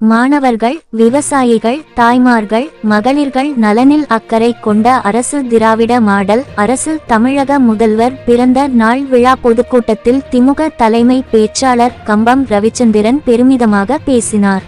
மாணவர்கள் விவசாயிகள் தாய்மார்கள் மகளிர்கள் நலனில் அக்கறை கொண்ட அரசு திராவிட மாடல் அரசு தமிழக முதல்வர் பிறந்த நாள் விழா பொதுக்கூட்டத்தில் திமுக தலைமை பேச்சாளர் கம்பம் ரவிச்சந்திரன் பெருமிதமாக பேசினார்.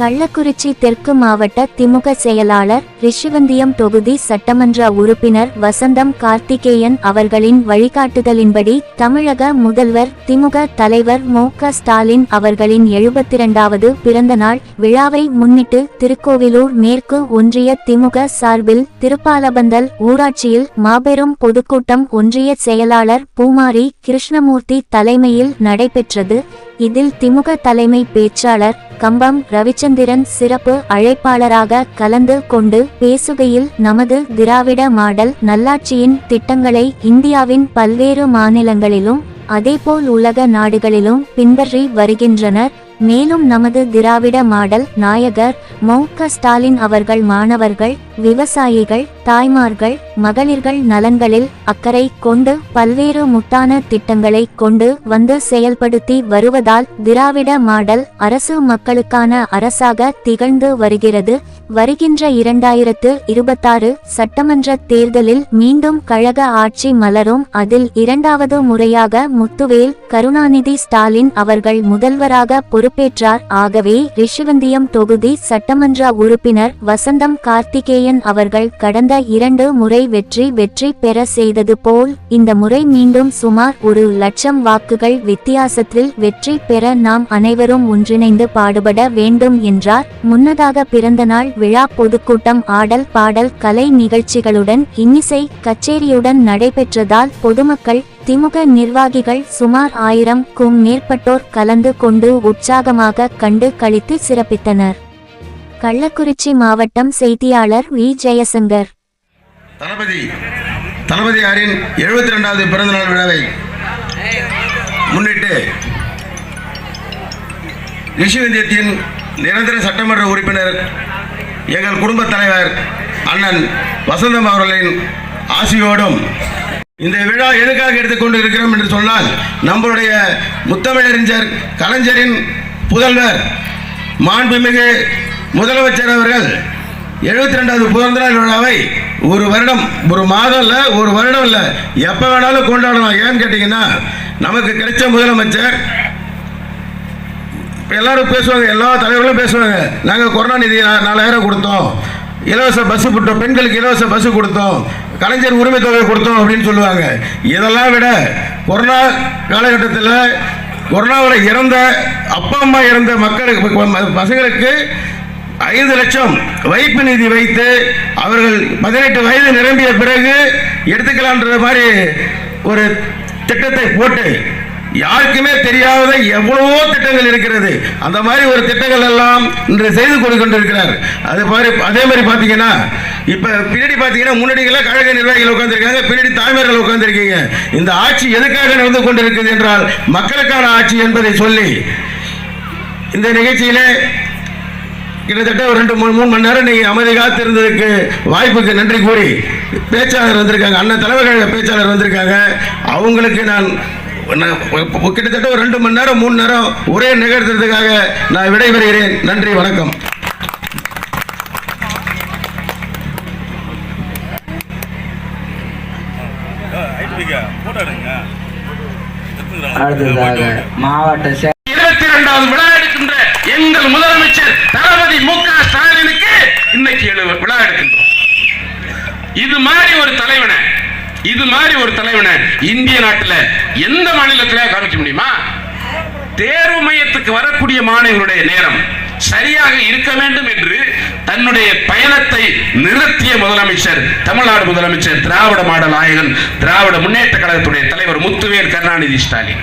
கள்ளக்குறிச்சி தெற்கு மாவட்ட திமுக செயலாளர் ரிஷிவந்தியம் தொகுதி சட்டமன்ற உறுப்பினர் வசந்தம் கார்த்திகேயன் அவர்களின் வழிகாட்டுதலின்படி தமிழக முதல்வர் திமுக தலைவர் மு. ஸ்டாலின் அவர்களின் எழுபத்தி இரண்டாவது பிறந்தநாள் விழாவை முன்னிட்டு திருக்கோவிலூர் மேற்கு ஒன்றிய திமுக சார்பில் திருப்பாலபந்தல் ஊராட்சியில் மாபெரும் பொதுக்கூட்டம் ஒன்றிய செயலாளர் பூமாரி கிருஷ்ணமூர்த்தி தலைமையில் நடைபெற்றது. இதில் திமுக தலைமை பேச்சாளர் கம்பம் ரவிச்சந்திரன் சிறப்பு அழைப்பாளராக கலந்து கொண்டு பேசுகையில் நமது திராவிட மாடல் நல்லாட்சியின் திட்டங்களை இந்தியாவின் பல்வேறு மாநிலங்களிலும் அதேபோல் உலக நாடுகளிலும் பின்பற்றி வருகின்றனர். மேலும் நமது திராவிட மாடல் நாயகர் மு ஸ்டாலின் அவர்கள் மாணவர்கள் விவசாயிகள் தாய்மார்கள் மகளிர்கள் நலன்களில் அக்கறை கொண்டு பல்வேறு முட்டான திட்டங்களை கொண்டு வந்து செயல்படுத்தி வருவதால் திராவிட மாடல் அரசு மக்களுக்கான அரசாக திகழ்ந்து வருகிறது. வருகின்ற இரண்டாயிரத்து இருபத்தாறு சட்டமன்ற தேர்தலில் மீண்டும் கழக ஆட்சி மலரும். அதில் இரண்டாவது முறையாக முத்துவேல் கருணாநிதி ஸ்டாலின் அவர்கள் முதல்வராக பொறுப்பேற்றார். ஆகவே ரிஷிவந்தியம் தொகுதி சட்டமன்ற உறுப்பினர் வசந்தம் கார்த்திகேயன் அவர்கள் கடந்த இரண்டு முறை வெற்றி வெற்றி பெற செய்தது போல் இந்த முறை மீண்டும் சுமார் ஒரு லட்சம் வாக்குகள் வித்தியாசத்தில் வெற்றி பெற நாம் அனைவரும் ஒன்றிணைந்து பாடுபட வேண்டும் என்றார். முன்னதாக பிறந்தநாள் விழா பொதுக்கூட்டம் ஆடல் பாடல் கலை நிகழ்ச்சிகளுடன் இன்னிசை கச்சேரியுடன் நடைபெற்றதால் பொதுமக்கள் திமுக நிர்வாகிகள் சுமார் ஆயிரம்க்கும் மேற்பட்டோர் கலந்து கொண்டு உற்சாகமாக கண்டு கழித்து சிறப்பித்தனர். கள்ளக்குறிச்சி மாவட்டம் செய்தியாளர் வி. ஜெயசங்கர் தளபதி தளபதியாரின் எழுபத்தி ரெண்டாவது பிறந்தநாள் விழாவை முன்னிட்டு ரிஷிவந்தியத்தின் நிரந்தர சட்டமன்ற உறுப்பினர் எங்கள் குடும்பத் தலைவர் அண்ணன் வசந்தம் அவர்களின் ஆசியோடும் இந்த விழா எதுக்காக எடுத்துக்கொண்டு இருக்கிறோம் என்று சொன்னால் நம்மளுடைய முத்தமிழறிஞர் கலைஞரின் புதல்வர் மாண்புமிகு முதலமைச்சர் அவர்கள் எழுபத்தி ரெண்டாவது பிறந்தநாள் விழாவை ஒரு வருடம் ஒரு மாதம் இல்லை ஒரு வருடம் இல்லை. எப்போ வேணாலும் கொண்டாடலாம். ஏன்னு கேட்டிங்கன்னா நமக்கு கிடைச்ச முதலமைச்சர் எல்லாரும் பேசுவாங்க எல்லா தலைவர்களும் பேசுவாங்க. நாங்கள் கொரோனா நிதி நாலாயிரம் கொடுத்தோம். இலவச பஸ் விட்டோம் பெண்களுக்கு இலவச பஸ் கொடுத்தோம். கலைஞர் உரிமை தொகை கொடுத்தோம் அப்படின்னு சொல்லுவாங்க. இதெல்லாம் விட கொரோனா காலகட்டத்தில் கொரோனாவில் இறந்த அப்பா அம்மா இறந்த மக்களுக்கு பசங்களுக்கு ஐந்து லட்சம் வைப்பு நிதி வைத்து அவர்கள் பதினெட்டு வயது நிரம்பிய பிறகு எடுத்துக்கலான்ற மாதிரி ஒரு திட்டத்தை போட்டு யாருக்குமே தெரியாத எவ்வளவோ திட்டங்கள் இருக்கிறது. அந்த மாதிரி ஒரு திட்டங்கள் எல்லாம் இன்று செய்து கொண்டிருக்கிறார். அது மாதிரி அதே மாதிரி பார்த்தீங்கன்னா இப்போ பின்னாடி பார்த்தீங்கன்னா முன்னாடிகள கழக நிர்வாகிகள் உட்காந்துருக்காங்க பின்னாடி தாய்மார்கள் உட்காந்துருக்கீங்க இந்த ஆட்சி எதுக்காக நடந்து கொண்டிருக்குது என்றால் மக்களுக்கான ஆட்சி என்பதை சொல்லி இந்த நிகழ்ச்சியிலே கிட்டத்தட்ட ஒரு ரெண்டு மூணு மூணு மணி நேரம் நீங்க அமைதி காத்திருந்ததுக்கு வாய்ப்புக்கு நன்றி கூறி பேச்சாளர் வந்திருக்காங்க அண்ணன் தலைவர் கழக பேச்சாளர் வந்திருக்காங்க அவங்களுக்கு நான் கிட்டத்தட்ட ஒரு ரெண்டு மணி நேரம் மூணு நேரம் ஒரே நிகழ்த்துறதுக்காக நான் விடைபெறுகிறேன் நன்றி வணக்கம் மாவட்ட இருபத்தி இரண்டாவது விழா தளபதி மு க. ஸ்டாலினுக்கு இன்னைக்கு விழா எடுக்கின்றோம். இது மாதிரி ஒரு தலைவனை இது மாதிரி ஒரு தலைவனை இந்திய நாட்டுல எந்த மாநிலத்தில காமிக்க முடியுமா? தேர்வு மையத்துக்கு வரக்கூடிய மாணவர்களுடைய நேரம் சரியாக இருக்க வேண்டும் என்று தன்னுடைய பயணத்தை நிறுத்திய முதலமைச்சர் தமிழ்நாடு முதலமைச்சர் திராவிட மாடல் நாயகன் திராவிட முன்னேற்ற கழகத்துடைய தலைவர் முத்துவேல் கருணாநிதி ஸ்டாலின்.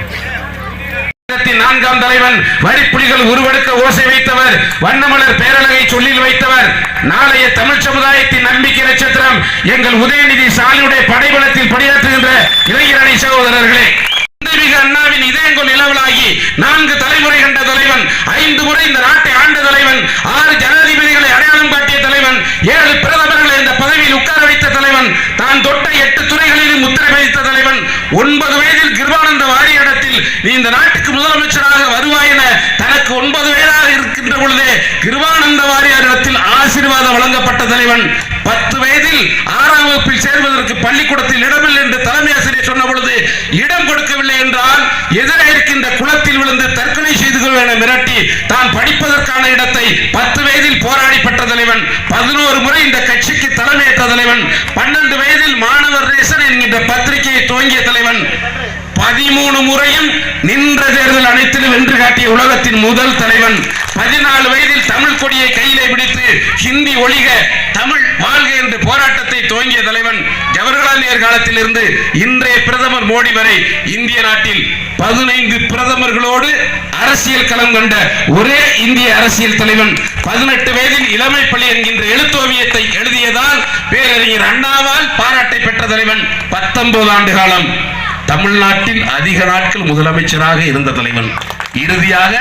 நான்காம் தலைவன் வரிப்புலிகள் உருவெடுக்க ஓசை வைத்தவர் வண்ணமலர் பேரழகை சொல்லில் வைத்தவர். நாளைய தமிழ் சமுதாயத்தின் நம்பிக்கை நட்சத்திரம் எங்கள் உதயநிதி ஸ்டாலினுடைய படைபலத்தில் பணியாற்றுகின்ற இளைஞரணி சகோதரர்களே. அண்ணாவின் இதயங்கள் நிலவலாகி நான்கு தலைமுறை கண்ட தலைவன் ஐந்து முறை இந்த நாட்டை ஆண்ட தலைவன் ஆறு ஜனாதிபதிகளை அடையாளம் காட்டிய தலைவன் ஏழு பிரதமர்களை இந்த பதவியில் உட்கார வைத்த தலைவன் தான் தொட்ட எட்டு துறைகளிலும் முத்திரை வைத்த தலைவன் ஒன்பது வயதில் கிருபானந்த வாரியடத்தில் நீ இந்த நாட்டுக்கு முதலமைச்சராக வருவாய் என தனக்கு ஒன்பது வயதாக இருக்கின்ற பொழுதே கிருவானந்த வாரியாரிடத்தில் ஆசீர்வாதம் வழங்கப்பட்ட பத்து வயதில் ஆறாம் வகுப்பில் சேர்வதற்கு பள்ளிக்கூடத்தில் இடமில்லை என்று தலைமை ஆசிரியர் சொன்ன பொழுது இடம் கொடுக்கவில்லை என்றால் எதிரே இருக்கின்ற குளத்தில் விழுந்து தற்கொலை செய்து கொள்வேன் என மிரட்டி தான் படிப்பதற்கான இடத்தை பத்து வயதில் போராடி பெற்ற தலைவன் பதினோரு முறை இந்த கட்சிக்கு தலைமையேற்ற தலைவன் பன்னெண்டு வயதில் மாணவர் ரேசன் என்கின்ற பத்திரிகையை துவங்கிய தலைவன் பதிமூணு முறையும் நின்ற தேர்தல் அனைத்திலும் வென்று காட்டிய உலகத்தின் முதல் தலைவன் பதினாலு வயதில் தமிழ் கொடியை கையிலே பிடித்து ஹிந்தி ஒழிக தமிழ் வாழ்க என்று போராட்டத்தை துவங்கிய தலைவன் ஜவஹர்லால் நேரு காலத்தில் இருந்து இன்றைய பிரதமர் மோடி வரை இந்திய நாட்டில் பதினைந்து பிரதமர்களோடு அரசியல் களம் கண்ட ஒரே இந்திய அரசியல் தலைவன் பதினெட்டு வயதில் இளமை பள்ளி என்கின்ற எழுத்தோவியத்தை எழுதியதால் பேரறிஞர் அண்ணாவால் பாராட்டை பெற்ற தலைவன் பத்தொன்பது ஆண்டு காலம். தமிழ்நாட்டில் அதிக நாட்கள் முதலமைச்சராக இருந்த தலைவன். இறுதியாக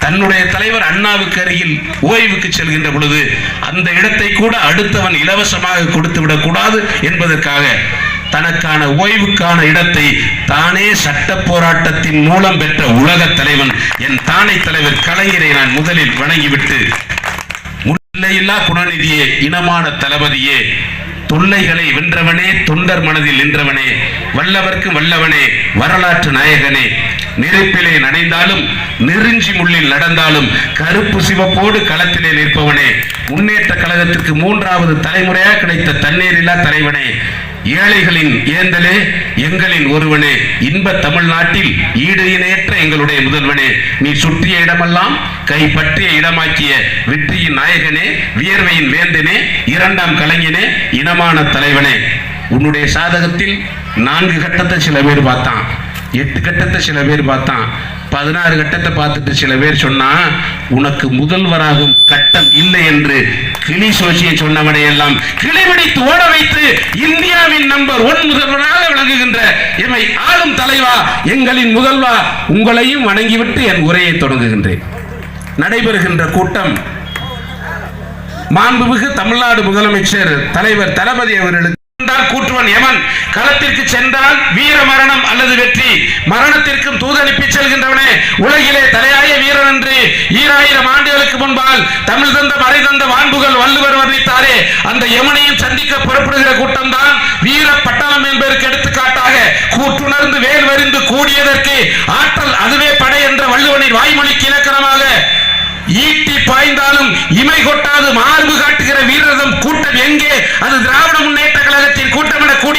தன்னுடைய தலைவர் அண்ணாவுக்கு அருகில் ஓய்வுக்கு செல்கின்ற பொழுது அந்த இடத்தை கூட அடுத்தவன் இலவசமாக கொடுத்து விடக்கூடாது என்பதற்காக தனக்கான ஓய்வுக்கான இடத்தை தானே சட்ட போராட்டத்தின் மூலம் பெற்ற உலக தலைவன் என் தானை தலைவர் கலைஞரை நான் முதலில் வணங்கிவிட்டு முல்லையில்லா குணநிதியே இனமான தளபதியே தொல்லைகளை வென்றவனே தொண்டர் மனதில் நின்றவனே வல்லவர்க்கு வல்லவனே வரலாற்று நாயகனே. நெருப்பிலே நனைந்தாலும் நெருஞ்சி முள்ளில் நடந்தாலும் கருப்பு சிவப்போடு களத்திலே நிற்பவனே. முன்னேற்ற கழகத்திற்கு மூன்றாவது தலைமுறையாக கிடைத்த தண்ணீரில்லா தலைவனே. ஏழைகளின் ஏந்தலே எங்களின் ஒருவனே இன்ப தமிழ்நாட்டில் ஈடு இணையற்ற எங்களுடைய முதல்வனே. நீ சுற்றிய இடமெல்லாம் கை பற்றிய இடமாக்கிய வெற்றியின் நாயகனே வியர்வையின் வேந்தனே இரண்டாம் கலைஞனே இனமான தலைவனே. உன்னுடைய சாதகத்தில் நான்கு கட்டத்தை சில பேர் பார்த்தான். எட்டு கட்டத்தை சில பேர் பார்த்தான். பதினாறு கட்டத்தை பார்த்துட்டு சில பேர் சொன்னா உனக்கு முதல்வராகும் கட்டம் இல்லை என்று கிளி சோசியை சொன்னவனை எல்லாம் கிளிபிடித்து ஓட வைத்து நம்பர் ஒன் முதல்வராக விளங்குகின்ற எமை ஆளும் தலைவா எங்களின் முதல்வா உங்களையும் வணங்கிவிட்டு என் உரையை தொடங்குகின்றேன். நடைபெறுகின்ற கூட்டம் மாண்புமிகு தமிழ்நாடு முதலமைச்சர் தலைவர் தளபதி அவர்களுக்கு கூற்றுவன் எமன் களத்திற்கு சென்றால் வீர மரணம் அல்லது வெற்றி. மரணத்திற்கும் தூதனுப்பி செல்கின்றவனே உலகிலே தலையாய வீரன் என்று ஈராயிரம் ஆண்டுகளுக்கு முன்பால் தமிழ் தந்த மறை தந்த வான்புகள் வள்ளுவர் வர்ணித்தாரே அந்த யமனையும் சந்திக்க புறப்படுகிற கூட்டம் தான் வீர பட்டணம் என்பதற்கு எடுத்துக்காட்டாக கூற்றுணர்ந்து வேல் வரிந்து கூடியதற்கு ஆற்றல் அதுவே படை என்ற வள்ளுவனின் வாய்மொழிக்கு இலக்கணமாக. ஈட்டி பாய்ந்தாலும் இமை கொட்டாது மார்பு காட்டுகிற வீரதம் கூட்டம் எங்கே? அது திராவிட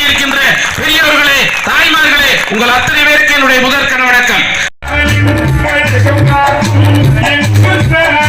இருக்கின்ற பெரியவர்களே தாய்மார்களே உங்கள் அத்தனை பேருக்கு என்னுடைய முதற்கன வணக்கம் Thank you.